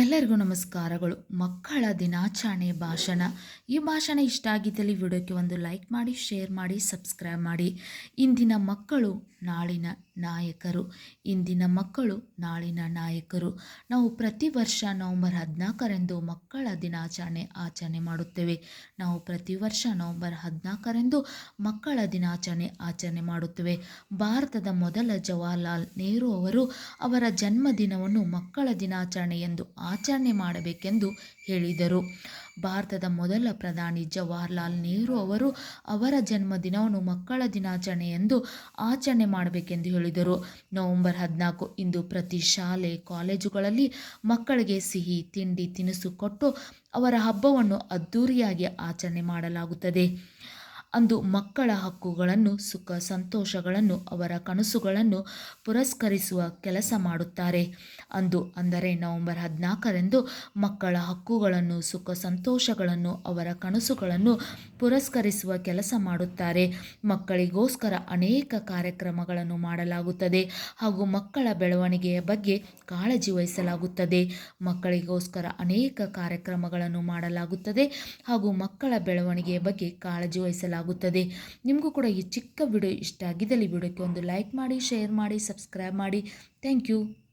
ಎಲ್ಲರಿಗೂ ನಮಸ್ಕಾರಗಳು. ಮಕ್ಕಳ ದಿನಾಚರಣೆ ಭಾಷಣ. ಈ ಭಾಷಣ ಇಷ್ಟ ಆಗಿದ್ದಲ್ಲಿ ವಿಡಿಯೋಕ್ಕೆ ಒಂದು ಲೈಕ್ ಮಾಡಿ, ಶೇರ್ ಮಾಡಿ, ಸಬ್ಸ್ಕ್ರೈಬ್ ಮಾಡಿ. ಇಂದಿನ ಮಕ್ಕಳು ನಾಳಿನ ನಾಯಕರು. ಇಂದಿನ ಮಕ್ಕಳು ನಾಳಿನ ನಾಯಕರು. ನಾವು ಪ್ರತಿ ವರ್ಷ ನವಂಬರ್ ಹದಿನಾಲ್ಕರಂದು ಮಕ್ಕಳ ದಿನಾಚರಣೆ ಆಚರಣೆ ಮಾಡುತ್ತೇವೆ. ನಾವು ಪ್ರತಿ ವರ್ಷ ನವಂಬರ್ ಹದಿನಾಲ್ಕರಂದು ಮಕ್ಕಳ ದಿನಾಚರಣೆ ಆಚರಣೆ ಮಾಡುತ್ತೇವೆ. ಭಾರತದ ಮೊದಲ ಜವಾಹರ್ಲಾಲ್ ನೆಹರು ಅವರು ಅವರ ಜನ್ಮದಿನವನ್ನು ಮಕ್ಕಳ ದಿನಾಚರಣೆ ಎಂದು ಆಚರಣೆ ಮಾಡಬೇಕೆಂದು ಹೇಳಿದರು. ಭಾರತದ ಮೊದಲ ಪ್ರಧಾನಿ ಜವಾಹರ್ಲಾಲ್ ನೆಹರು ಅವರು ಅವರ ಜನ್ಮದಿನವನ್ನು ಮಕ್ಕಳ ದಿನಾಚರಣೆ ಎಂದು ಆಚರಣೆ ಮಾಡಬೇಕೆಂದು ಹೇಳಿದರು. ನವೆಂಬರ್ ಹದಿನಾಲ್ಕು ಇಂದು ಪ್ರತಿ ಶಾಲೆ, ಕಾಲೇಜುಗಳಲ್ಲಿ ಮಕ್ಕಳಿಗೆ ಸಿಹಿ, ತಿಂಡಿ, ತಿನಿಸು ಕೊಟ್ಟು ಅವರ ಹಬ್ಬವನ್ನು ಅದ್ಧೂರಿಯಾಗಿ ಆಚರಣೆ ಮಾಡಲಾಗುತ್ತದೆ. ಅಂದು ಮಕ್ಕಳ ಹಕ್ಕುಗಳನ್ನು, ಸುಖ ಸಂತೋಷಗಳನ್ನು, ಅವರ ಕನಸುಗಳನ್ನು ಪುರಸ್ಕರಿಸುವ ಕೆಲಸ ಮಾಡುತ್ತಾರೆ. ಅಂದು ಅಂದರೆ ನವೆಂಬರ್ ಹದಿನಾಲ್ಕರಂದು ಮಕ್ಕಳ ಹಕ್ಕುಗಳನ್ನು, ಸುಖ ಸಂತೋಷಗಳನ್ನು, ಅವರ ಕನಸುಗಳನ್ನು ಪುರಸ್ಕರಿಸುವ ಕೆಲಸ ಮಾಡುತ್ತಾರೆ. ಮಕ್ಕಳಿಗೋಸ್ಕರ ಅನೇಕ ಕಾರ್ಯಕ್ರಮಗಳನ್ನು ಮಾಡಲಾಗುತ್ತದೆ ಹಾಗೂ ಮಕ್ಕಳ ಬೆಳವಣಿಗೆಯ ಬಗ್ಗೆ ಕಾಳಜಿ ವಹಿಸಲಾಗುತ್ತದೆ. ಮಕ್ಕಳಿಗೋಸ್ಕರ ಅನೇಕ ಕಾರ್ಯಕ್ರಮಗಳನ್ನು ಮಾಡಲಾಗುತ್ತದೆ ಹಾಗೂ ಮಕ್ಕಳ ಬೆಳವಣಿಗೆಯ ಬಗ್ಗೆ ಕಾಳಜಿ ವಹಿಸಲಾಗುತ್ತದೆ. ನಿಮಗೂ ಕೂಡ ಈ ಚಿಕ್ಕ ವಿಡಿಯೋ ಇಷ್ಟ ಆಗಿದ್ದಲ್ಲಿ ವಿಡಿಯೋಕ್ಕೆ ಒಂದು ಲೈಕ್ ಮಾಡಿ ಶೇರ್ ಮಾಡಿ ಸಬ್ಸ್ಕ್ರೈಬ್ ಮಾಡಿ. Thank you